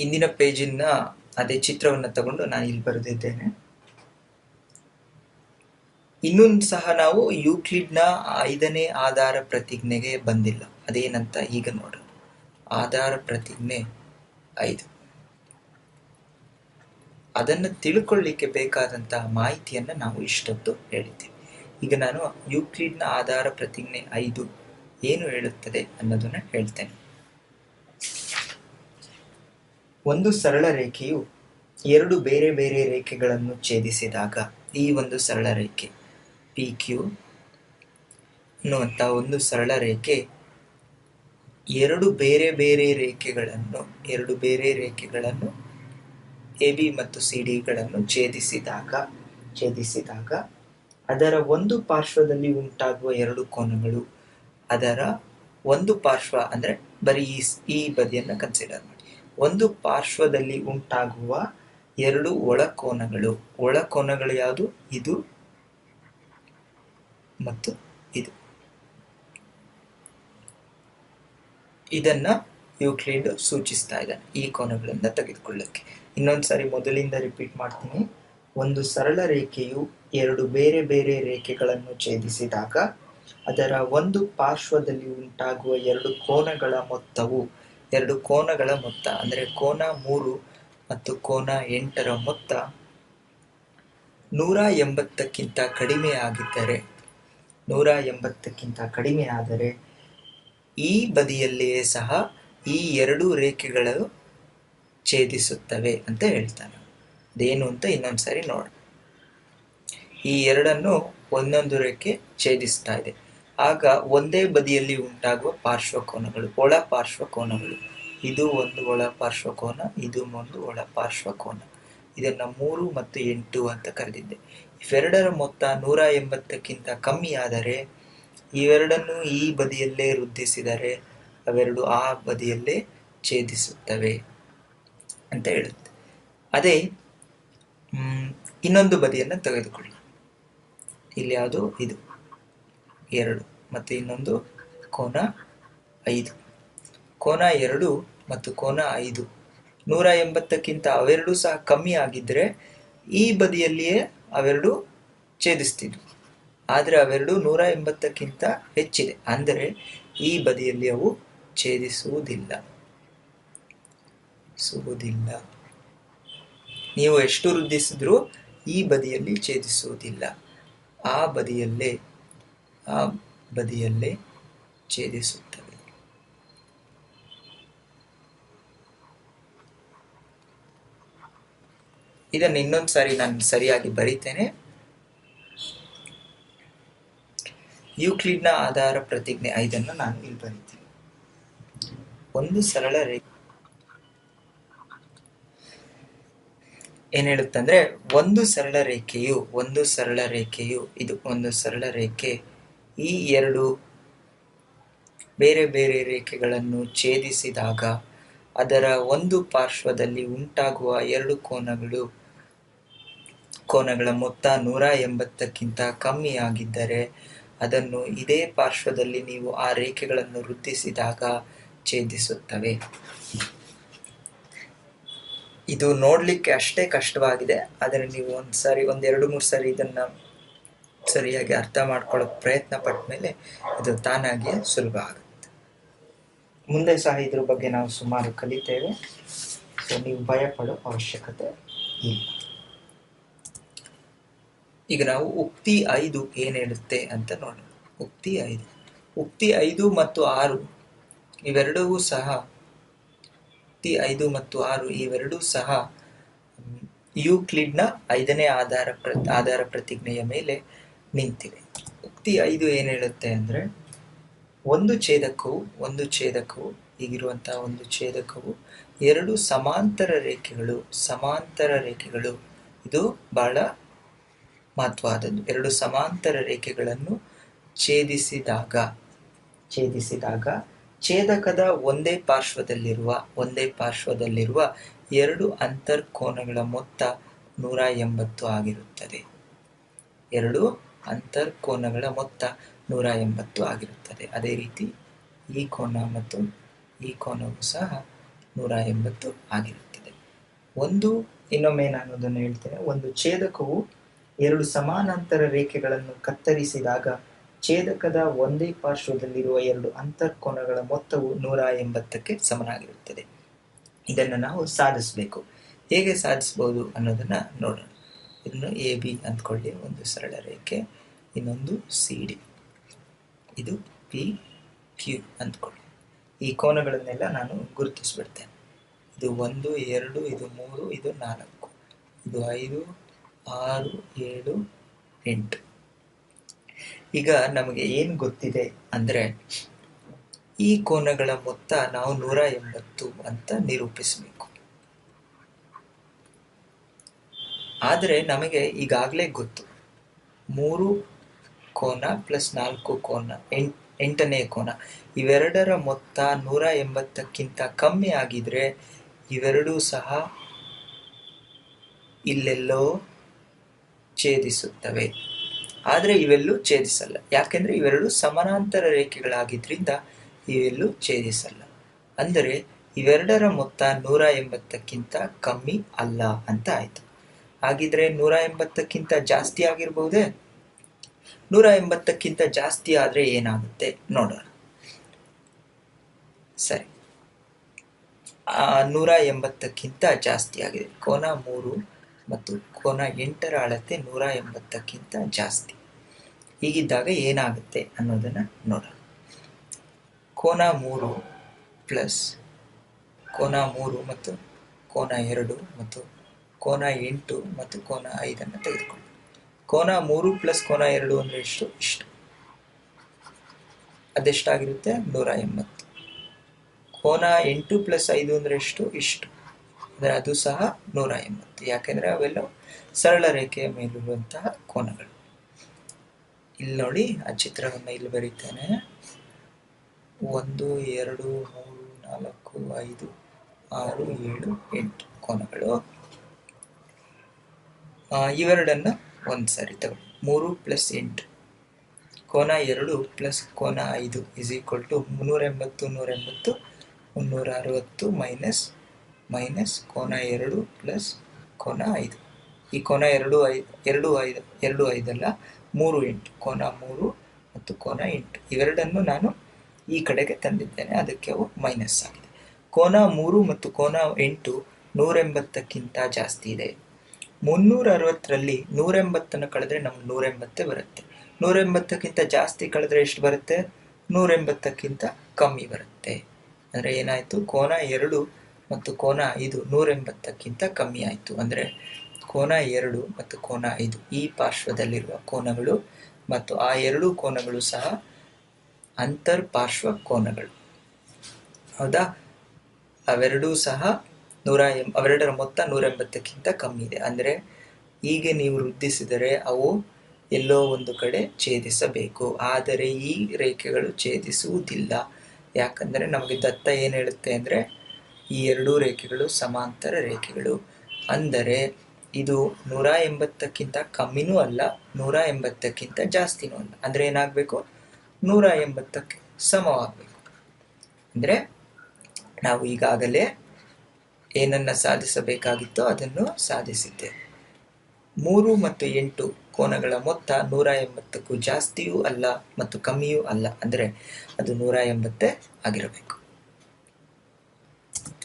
ಇಂದಿನ ಪೇಜಿನ ಅದೇ ಚಿತ್ರವನ್ನು ತಗೊಂಡು ನಾನು ಇಲ್ಲಿ ಬರೆದಿದ್ದೇನೆ. ಇನ್ನೊಂದು ಸಹ ನಾವು ಯೂಕ್ಲಿಡ್ನ ಐದನೇ ಆಧಾರ ಪ್ರತಿಜ್ಞೆಗೆ ಬಂದಿಲ್ಲ. ಅದೇನಂತ ಈಗ ನೋಡೋಣ ಆಧಾರ ಪ್ರತಿಜ್ಞೆ ಐದು. ಅದನ್ನು ತಿಳ್ಕೊಳ್ಳಿಕ್ಕೆ ಬೇಕಾದಂತಹ ಮಾಹಿತಿಯನ್ನು ನಾವು ಇಷ್ಟೊತ್ತು ಹೇಳಿದ್ದೇವೆ. ಈಗ ನಾನು ಯೂಕ್ಲಿಡ್ನ ಆಧಾರ ಪ್ರತಿಜ್ಞೆ ಐದು ಏನು ಹೇಳುತ್ತದೆ ಅನ್ನೋದನ್ನ ಹೇಳ್ತೇನೆ. ಒಂದು ಸರಳ ರೇಖೆಯು ಎರಡು ಬೇರೆ ಬೇರೆ ರೇಖೆಗಳನ್ನು ಛೇದಿಸಿದಾಗ ಈ ಒಂದು ಸರಳ ರೇಖೆ ಪಿ ಕ್ಯೂ ಅನ್ನುವಂಥ ಒಂದು ಸರಳ ರೇಖೆ ಎರಡು ಬೇರೆ ಬೇರೆ ರೇಖೆಗಳನ್ನು, ಎರಡು ಬೇರೆ ರೇಖೆಗಳನ್ನು ಎ ಬಿ ಮತ್ತು ಸಿ ಡಿಗಳನ್ನು ಛೇದಿಸಿದಾಗ ಛೇದಿಸಿದಾಗ ಅದರ ಒಂದು ಪಾರ್ಶ್ವದಲ್ಲಿ ಉಂಟಾಗುವ ಎರಡು ಕೋನಗಳು, ಅದರ ಒಂದು ಪಾರ್ಶ್ವ ಅಂದರೆ ಬರೀ ಈ ಈ ಬದಿಯನ್ನು ಕನ್ಸಿಡರ್ ಮಾಡಿ ಒಂದು ಪಾರ್ಶ್ವದಲ್ಲಿ ಉಂಟಾಗುವ ಎರಡು ಒಳಕೋನಗಳು. ಒಳಕೋನಗಳು ಯಾವುದು? ಇದು ಮತ್ತು ಇದು. ಇದನ್ನ ಯೂಕ್ಲಿಡ್ ಸೂಚಿಸ್ತಾ ಇದ್ದಾನೆ ಈ ಕೋನಗಳನ್ನ ತೆಗೆದುಕೊಳ್ಳಕ್ಕೆ. ಇನ್ನೊಂದು ಸಾರಿ ಮೊದಲಿಂದ ರಿಪೀಟ್ ಮಾಡ್ತೀನಿ. ಒಂದು ಸರಳ ರೇಖೆಯು ಎರಡು ಬೇರೆ ಬೇರೆ ರೇಖೆಗಳನ್ನು ಛೇದಿಸಿದಾಗ ಅದರ ಒಂದು ಪಾರ್ಶ್ವದಲ್ಲಿ ಉಂಟಾಗುವ ಎರಡು ಕೋನಗಳ ಮೊತ್ತವು ಎರಡು ಕೋನಗಳ ಮೊತ್ತ, ಅಂದರೆ ಕೋನ ಮೂರು ಮತ್ತು ಕೋನ ಎಂಟರ ಮೊತ್ತ ನೂರ ಎಂಬತ್ತಕ್ಕಿಂತ ಕಡಿಮೆ ಆಗಿದ್ದರೆ, ನೂರ ಎಂಬತ್ತಕ್ಕಿಂತ ಕಡಿಮೆ ಆದರೆ ಈ ಬದಿಯಲ್ಲಿಯೇ ಸಹ ಈ ಎರಡು ರೇಖೆಗಳು ಛೇದಿಸುತ್ತವೆ ಅಂತ ಹೇಳ್ತಾನೆ. ಅದೇನು ಅಂತ ಇನ್ನೊಂದು ಸಾರಿ ನೋಡ ಈ ಎರಡನ್ನು ಒಂದೊಂದು ರೇಖೆ ಛೇದಿಸ್ತಾ ಇದೆ. ಆಗ ಒಂದೇ ಬದಿಯಲ್ಲಿ ಉಂಟಾಗುವ ಪಾರ್ಶ್ವಕೋನಗಳು, ಒಳ ಪಾರ್ಶ್ವಕೋನಗಳು. ಇದು ಒಂದು ಒಳ ಪಾರ್ಶ್ವಕೋನ, ಇದು ಒಂದು ಒಳ ಪಾರ್ಶ್ವಕೋನ. ಇದನ್ನು ಮೂರು ಮತ್ತು ಎಂಟು ಅಂತ ಕರೆದಿದ್ದೆ. ಇವೆರಡರ ಮೊತ್ತ ನೂರ ಎಂಬತ್ತಕ್ಕಿಂತ ಕಮ್ಮಿ ಆದರೆ, ಇವೆರಡನ್ನು ಈ ಬದಿಯಲ್ಲೇ ವೃದ್ಧಿಸಿದರೆ ಅವೆರಡು ಆ ಬದಿಯಲ್ಲೇ ಛೇದಿಸುತ್ತವೆ ಅಂತ ಹೇಳುತ್ತೆ. ಅದೇ ಇನ್ನೊಂದು ಬದಿಯನ್ನು ತೆಗೆದುಕೊಳ್ಳಿ ಇಲ್ಲಿ ಯಾವುದು? ಇದು. ಎರಡು ಮತ್ತು ಇನ್ನೊಂದು ಕೋನ ಐದು. ಕೋನ ಎರಡು ಮತ್ತು ಕೋನ ಐದು. ನೂರ ಎಂಬತ್ತಕ್ಕಿಂತ ಅವೆರಡು ಸಹ ಕಮ್ಮಿ ಆಗಿದ್ದರೆ ಈ ಬದಿಯಲ್ಲಿಯೇ ಅವೆರಡು ಛೇದಿಸ್ತಿದ್ವು ಆದರೆ ಅವೆರಡು ನೂರ ಎಂಬತ್ತಕ್ಕಿಂತ ಹೆಚ್ಚಿದೆ. ಅಂದರೆ ಈ ಬದಿಯಲ್ಲಿ ಅವು ಛೇದಿಸುವುದಿಲ್ಲ. ಸುವುದಿಲ್ಲ ನೀವು ಎಷ್ಟು ವೃದ್ಧಿಸಿದ್ರೂ ಈ ಬದಿಯಲ್ಲಿ ಛೇದಿಸುವುದಿಲ್ಲ. ಆ ಬದಿಯಲ್ಲೇ ಆ ಬದಿಯಲ್ಲೇ ಛೇದಿಸುತ್ತವೆ ಇದನ್ನು ಇನ್ನೊಂದು ಸಾರಿ ನಾನು ಸರಿಯಾಗಿ ಬರೀತೇನೆ. ಯೂಕ್ಲಿಡ್ನ ಆಧಾರ ಪ್ರತಿಜ್ಞೆ ಐದನ್ನು ನಾನು ಇಲ್ಲಿ ಬರೀತೀನಿ. ಒಂದು ಸರಳ ರೇಖೆ ಏನ್ ಹೇಳುತ್ತಂದ್ರೆ, ಒಂದು ಸರಳ ರೇಖೆಯು ಒಂದು ಸರಳ ರೇಖೆಯು ಇದು ಒಂದು ಸರಳ ರೇಖೆ. ಈ ಎರಡು ಬೇರೆ ಬೇರೆ ರೇಖೆಗಳನ್ನು ಛೇದಿಸಿದಾಗ ಅದರ ಒಂದು ಪಾರ್ಶ್ವದಲ್ಲಿ ಉಂಟಾಗುವ ಎರಡು ಕೋನಗಳು, ಕೋನಗಳ ಮೊತ್ತ ನೂರ ಎಂಬತ್ತಕ್ಕಿಂತ ಕಮ್ಮಿಯಾಗಿದ್ದರೆ ಅದನ್ನು ಇದೇ ಪಾರ್ಶ್ವದಲ್ಲಿ ನೀವು ಆ ರೇಖೆಗಳನ್ನು ವೃದ್ಧಿಸಿದಾಗ ಛೇದಿಸುತ್ತವೆ. ಇದು ನೋಡಲಿಕ್ಕೆ ಅಷ್ಟೇ ಕಷ್ಟವಾಗಿದೆ, ಆದರೆ ನೀವು ಒಂದು ಸಾರಿ ಒಂದೆರಡು ಮೂರು ಸಾರಿ ಇದನ್ನ ಸರಿಯಾಗಿ ಅರ್ಥ ಮಾಡ್ಕೊಳ್ಳೋಕೆ ಪ್ರಯತ್ನ ಪಟ್ಟ ಮೇಲೆ ಅದು ತಾನಾಗಿಯೇ ಸುಲಭ ಆಗುತ್ತೆ. ಮುಂದೆ ಸಹ ಇದ್ರ ಬಗ್ಗೆ ನಾವು ಸುಮಾರು ಕಲಿತೇವೆ. ಸೊ ನೀವು ಭಯ ಪಡೋ ಅವಶ್ಯಕತೆ ಇಲ್ಲ. ಈಗ ನಾವು ಉಕ್ತಿ ಐದು ಏನ್ ಹೇಳುತ್ತೆ ಅಂತ ನೋಡೋಣ. ಉಕ್ತಿ ಐದು. ಉಕ್ತಿ ಐದು ಮತ್ತು ಆರು, ಇವೆರಡೂ ಸಹ, ಉಕ್ತಿ ಐದು ಮತ್ತು ಆರು ಇವೆರಡೂ ಸಹ ಯೂಕ್ಲಿಡ್ನ ಐದನೇ ಆಧಾರ ಪ್ರ, ಆಧಾರ ಪ್ರತಿಜ್ಞೆಯ ಮೇಲೆ ನಿಂತಿವೆ ಉಕ್ತಿ ಐದು ಏನು ಹೇಳುತ್ತೆ ಅಂದರೆ, ಒಂದು ಛೇದಕವು ಒಂದು ಛೇದಕವು ಈಗಿರುವಂತಹ ಒಂದು ಛೇದಕವು, ಎರಡು ಸಮಾಂತರ ರೇಖೆಗಳು ಸಮಾಂತರ ರೇಖೆಗಳು. ಇದು ಬಹಳ ಮಹತ್ವವಾದದ್ದು. ಎರಡು ಸಮಾಂತರ ರೇಖೆಗಳನ್ನು ಛೇದಿಸಿದಾಗ ಛೇದಿಸಿದಾಗ ಛೇದಕದ ಒಂದೇ ಪಾರ್ಶ್ವದಲ್ಲಿರುವ ಒಂದೇ ಪಾರ್ಶ್ವದಲ್ಲಿರುವ ಎರಡು ಅಂತರ್ಕೋನಗಳ ಮೊತ್ತ ನೂರ ಎಂಬತ್ತು ಆಗಿರುತ್ತದೆ. ಎರಡು ಅಂತರ್ಕೋನಗಳ ಮೊತ್ತ ನೂರ ಎಂಬತ್ತು ಆಗಿರುತ್ತದೆ. ಅದೇ ರೀತಿ ಈ ಕೋನ ಮತ್ತು ಈ ಕೋನವು ಸಹ ನೂರ ಎಂಬತ್ತು ಆಗಿರುತ್ತದೆ. ಒಂದು, ಇನ್ನೊಮ್ಮೆ ನಾನು ಅದನ್ನು ಹೇಳ್ತೇನೆ. ಒಂದು ಛೇದಕವು ಎರಡು ಸಮಾನಾಂತರ ರೇಖೆಗಳನ್ನು ಕತ್ತರಿಸಿದಾಗ ಛೇದಕದ ಒಂದೇ ಪಾರ್ಶ್ವದಲ್ಲಿರುವ ಎರಡು ಅಂತರ್ಕೋನಗಳ ಮೊತ್ತವು ನೂರ ಎಂಬತ್ತಕ್ಕೆ ಸಮನಾಗಿರುತ್ತದೆ. ಇದನ್ನು ನಾವು ಸಾಧಿಸಬೇಕು. ಹೇಗೆ ಸಾಧಿಸಬಹುದು ಅನ್ನೋದನ್ನ ನೋಡೋಣ. ಇದನ್ನು ಎ ಬಿ ಅಂದ್ಕೊಳ್ಳಿ, ಒಂದು ಸರಳ ರೇಖೆ. ಇನ್ನೊಂದು ಸಿ ಡಿ. ಇದು ಪಿ ಕ್ಯೂ ಅಂದ್ಕೊಳ್ಳಿ. ಈ ಕೋನಗಳನ್ನೆಲ್ಲ ನಾನು ಗುರುತಿಸ್ಬಿಡ್ತೇನೆ. ಇದು ಒಂದು, ಎರಡು, ಇದು ಮೂರು, ಇದು ನಾಲ್ಕು. ಇದು ಐದು, ಆರು, ಏಳು, ಎಂಟು. ಈಗ ನಮಗೆ ಏನು ಗೊತ್ತಿದೆ ಅಂದರೆ, ಈ ಕೋನಗಳ ಮೊತ್ತ ನಾವು ನೂರ ಎಂಬತ್ತು ಅಂತ ನಿರೂಪಿಸಬೇಕು. ಆದರೆ ನಮಗೆ ಈಗಾಗಲೇ ಗೊತ್ತು. ಮೂರು ಕೋನ ಪ್ಲಸ್ ನಾಲ್ಕು ಕೋನ ಎಂಟ್ ಎಂಟನೇ ಕೋನ. ಇವೆರಡರ ಮೊತ್ತ ನೂರ ಎಂಬತ್ತಕ್ಕಿಂತ ಕಮ್ಮಿ ಆಗಿದ್ರೆ ಇವೆರಡೂ ಸಹ ಇಲ್ಲೆಲ್ಲೋ ಛೇದಿಸುತ್ತವೆ. ಆದರೆ ಇವೆಲ್ಲೂ ಛೇದಿಸಲ್ಲ. ಯಾಕೆಂದ್ರೆ ಇವೆರಡೂ ಸಮಾನಾಂತರ ರೇಖೆಗಳಾಗಿದ್ದರಿಂದ ಇವೆಲ್ಲೂ ಛೇದಿಸಲ್ಲ. ಅಂದರೆ ಇವೆರಡರ ಮೊತ್ತ ನೂರ ಎಂಬತ್ತಕ್ಕಿಂತ ಕಮ್ಮಿ ಅಲ್ಲ ಅಂತ ಆಯ್ತು. ಹಾಗಿದ್ರೆ ನೂರ ಎಂಬತ್ತಕ್ಕಿಂತ ಜಾಸ್ತಿ ಆಗಿರ್ಬಹುದೇ? ನೂರ ಎಂಬತ್ತಕ್ಕಿಂತ ಜಾಸ್ತಿ ಆದ್ರೆ ಏನಾಗುತ್ತೆ? ನೋಡೋಣ. ಸರಿ. ನೂರ ಎಂಬತ್ತಕ್ಕಿಂತ ಜಾಸ್ತಿ ಆಗಿದೆ. ಕೋನ ಮೂರು ಮತ್ತು ಕೋನ ಎಂಟರ ಅಳತೆ ನೂರ ಎಂಬತ್ತಕ್ಕಿಂತ ಜಾಸ್ತಿ. ಹೀಗಿದ್ದಾಗ ಏನಾಗುತ್ತೆ ಅನ್ನೋದನ್ನ ನೋಡೋಣ. ಕೋನ ಮೂರು ಪ್ಲಸ್ ಕೋನ ಮೂರು ಮತ್ತು ಕೋನ ಎರಡು ಮತ್ತು ಕೋನ ಎಂಟು ಮತ್ತು ಕೋನ ಐದನ್ನು ತೆಗೆದುಕೊಳ್ಳಿ. ಕೋನ ಮೂರು ಪ್ಲಸ್ ಕೋನ ಎರಡು ಅಂದರೆ ಎಷ್ಟು? ಇಷ್ಟು. ಅದೆಷ್ಟಾಗಿರುತ್ತೆ? ನೂರ ಎಂಬತ್ತು. ಕೋನ ಎಂಟು ಪ್ಲಸ್ ಐದು ಅಂದರೆ ಎಷ್ಟು? ಇಷ್ಟು. ಅಂದರೆ ಅದು ಸಹ ನೂರ ಎಂಬತ್ತು. ಯಾಕೆಂದರೆ ಅವೆಲ್ಲ ಸರಳ ರೇಖೆಯ ಮೇಲಿರುವಂತಹ ಕೋನಗಳು. ಇಲ್ಲಿ ನೋಡಿ, ಆ ಚಿತ್ರವನ್ನು ಇಲ್ಲಿ ಬರೀತೇನೆ. ಒಂದು, ಎರಡು, ಮೂರು, ನಾಲ್ಕು, ಐದು, ಆರು, ಏಳು, ಎಂಟು ಕೋನಗಳು. ಇವೆರಡನ್ನು ಒಂದು ಸಾರಿ ತಗೊಳ್ಳಿ ಮೂರು ಪ್ಲಸ್ ಎಂಟು. ಕೋನ ಎರಡು ಪ್ಲಸ್ ಕೋನ ಐದು ಇಸ್ ಈಕ್ವಲ್ ಟು ಮುನ್ನೂರ ಎಂಬತ್ತು ನೂರ ಎಂಬತ್ತು ಮುನ್ನೂರ ಅರವತ್ತು ಮೈನಸ್ ಮೈನಸ್ ಕೋನ ಎರಡು ಪ್ಲಸ್ ಕೋನ ಐದು. ಈ ಕೋನ ಎರಡು ಐದು ಎರಡು ಐದು, ಎರಡು ಐದಲ್ಲ, ಮೂರು ಎಂಟು. ಕೋನ ಮೂರು ಮತ್ತು ಕೋನ ಎಂಟು. ಇವೆರಡನ್ನು ನಾನು ಈ ಕಡೆಗೆ ತಂದಿದ್ದೇನೆ. ಅದಕ್ಕೆ ಅವು ಮೈನಸ್ ಆಗಿದೆ. ಕೋನ ಮೂರು ಮತ್ತು ಕೋನ ಎಂಟು ನೂರೆಂಬತ್ತಕ್ಕಿಂತ ಜಾಸ್ತಿ ಇದೆ. ಮುನ್ನೂರ ಅರವತ್ತರಲ್ಲಿ ನೂರೆಂಬತ್ತನ್ನು ಕಳೆದ್ರೆ ನಮ್ಗೆ ನೂರೆಂಬತ್ತೇ ಬರುತ್ತೆ. ನೂರೆಂಬತ್ತಕ್ಕಿಂತ ಜಾಸ್ತಿ ಕಳೆದ್ರೆ ಎಷ್ಟು ಬರುತ್ತೆ? ನೂರೆಂಬತ್ತಕ್ಕಿಂತ ಕಮ್ಮಿ ಬರುತ್ತೆ. ಅಂದರೆ ಏನಾಯಿತು? ಕೋನ ಎರಡು ಮತ್ತು ಕೋನ ಐದು ನೂರೆಂಬತ್ತಕ್ಕಿಂತ ಕಮ್ಮಿ ಆಯಿತು. ಅಂದರೆ ಕೋನ ಎರಡು ಮತ್ತು ಕೋನ ಐದು ಈ ಪಾರ್ಶ್ವದಲ್ಲಿರುವ ಕೋನಗಳು ಮತ್ತು ಆ ಎರಡೂ ಕೋನಗಳು ಸಹ ಅಂತರ್ ಪಾರ್ಶ್ವ ಕೋನಗಳು. ಹೌದಾ? ಅವೆರಡೂ ಸಹ ನೂರ ಎಂ ಅವೆರಡರ ಮೊತ್ತ ನೂರ ಎಂಬತ್ತಕ್ಕಿಂತ ಕಮ್ಮಿ ಇದೆ. ಅಂದರೆ ಹೀಗೆ ನೀವು ವೃದ್ಧಿಸಿದರೆ ಅವು ಎಲ್ಲೋ ಒಂದು ಕಡೆ ಛೇದಿಸಬೇಕು. ಆದರೆ ಈ ರೇಖೆಗಳು ಛೇದಿಸುವುದಿಲ್ಲ. ಯಾಕಂದರೆ ನಮಗೆ ದತ್ತ ಏನು ಹೇಳುತ್ತೆ ಅಂದರೆ ಈ ಎರಡೂ ರೇಖೆಗಳು ಸಮಾಂತರ ರೇಖೆಗಳು. ಅಂದರೆ ಇದು ನೂರ ಎಂಬತ್ತಕ್ಕಿಂತ ಕಮ್ಮಿನೂ ಅಲ್ಲ, ನೂರ ಎಂಬತ್ತಕ್ಕಿಂತ ಜಾಸ್ತಿನೂ ಅಲ್ಲ. ಅಂದರೆ ಏನಾಗಬೇಕು? ನೂರ ಎಂಬತ್ತಕ್ಕೆ ಸಮವಾಗಬೇಕು. ಅಂದರೆ ನಾವು ಈಗಾಗಲೇ ಏನನ್ನ ಸಾಧಿಸಬೇಕಾಗಿತ್ತೋ ಅದನ್ನು ಸಾಧಿಸಿದ್ದೆ. ಮೂರು ಮತ್ತು ಎಂಟು ಕೋನಗಳ ಮೊತ್ತ ನೂರ ಎಂಬತ್ತಕ್ಕೂ ಜಾಸ್ತಿಯೂ ಅಲ್ಲ ಮತ್ತು ಕಮ್ಮಿಯೂ ಅಲ್ಲ. ಅಂದರೆ ಅದು ನೂರ ಎಂಬತ್ತೇ ಆಗಿರಬೇಕು.